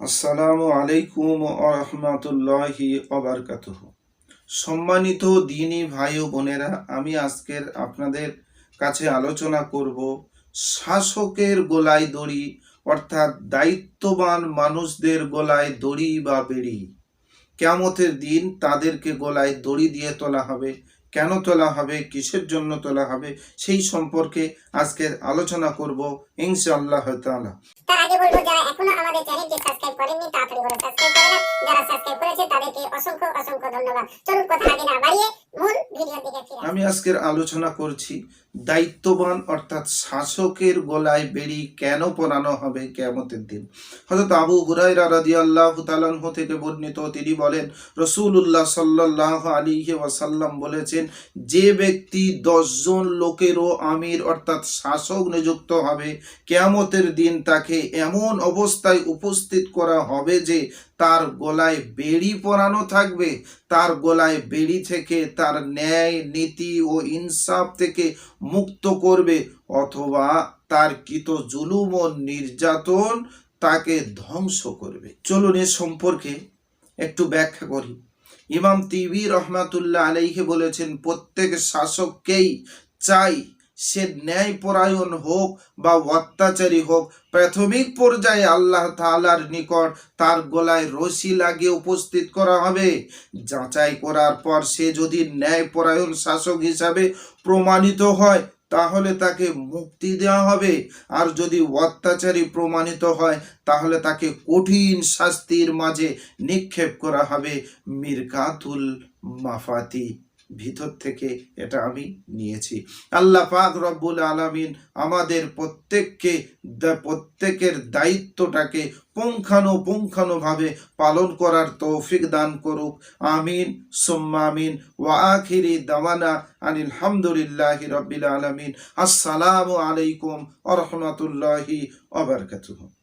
আসসালামু আলাইকুম আরহামাতুল্লাহি অবরকাতুহ সম্মানিত দিনী ভাই ও বোনেরা, আমি আজকের আপনাদের কাছে আলোচনা করব শাসকের গোলায় দড়ি, অর্থাৎ দায়িত্ববান মানুষদের গলায় দড়ি বা বেড়ি। কেমতের দিন তাদেরকে গলায় দড়ি দিয়ে তোলা হবে। কেন তোলা হবে? কিসের জন্য তোলা হবে? সেই সম্পর্কে আজকের আলোচনা করব ইনশাআল্লাহ তাআলা। তার আগে বলব, যারা এখনও আমাদের করেননি, তাড়াতাড়ি করে সাবস্ক্রাইব করে যারা সাবস্ক্রাইব করেছে তাদেরকে অসংখ্য অসংখ্য ধন্যবাদ। চলুন কথা আগে না বাড়িয়ে মূল আমি আজকের আলোচনা করছি, দায়িত্ববান অর্থাৎ শাসকের গলায় বেড়ি কেন পরানো হবে কেমতের দিন? হযরত আবু হুরায়রা আল্লাহ তাআলাহু থেকে বর্ণিত, তিনি বলেন, রাসূলুল্লাহ সাল্লাল্লাহু আলাইহি ওয়াসাল্লাম বলেছেন, যে ব্যক্তি দশজন লোকেরও আমির অর্থাৎ শাসক নিযুক্ত হবে, কেয়ামতের দিন তাকে এমন অবস্থায় উপস্থিত করা হবে যে তার গলায় বেড়ি পরানো থাকবে, তার গলায় বেড়ি থেকে তার ন্যায় নীতি ও ইনসাফ থেকে মুক্ত করবে, অথবা তার কৃত জুলুম ও নির্যাতন তাকে ধ্বংস করবে। চলুন এ সম্পর্কে একটু ব্যাখ্যা করি। ইমাম তিবি রহমাতুল্লাহ আলাইহে বলেছেন, প্রত্যেক শাসককেই চাই সে ন্যায়পরায়ণ হোক বা অত্যাচারী হোক, প্রাথমিক পর্যায়ে আল্লাহ তালার নিকট তার গলায় রশি লাগিয়ে উপস্থিত করা হবে। যাচাই করার পর সে যদি ন্যায়পরায়ণ শাসক হিসাবে প্রমাণিত হয়, তাহলে তাকে মুক্তি দেওয়া হবে। আর যদি অত্যাচারী প্রমাণিত হয়, তাহলে তাকে কঠিন শাস্তির মাঝে নিক্ষেপ করা হবে। মিরকাতুল মাফাতি। ভিতর থেকে এটা আমি নিয়েছি। আল্লাহ পাক রব্বুল আলামিন আমাদের প্রত্যেককে প্রত্যেকের দায়িত্বটাকে পুঙ্খানুপুঙ্খানুভাবে পালন করার তৌফিক দান করুক। আমিন, সুম্মা আমিন, ওয়া আখিরি দাওয়ানা আনিল হামদুলিল্লাহি রাব্বিল আলামিন। আসসালামু আলাইকুম ওয়া রাহমাতুল্লাহি ওয়া বারাকাতুহু।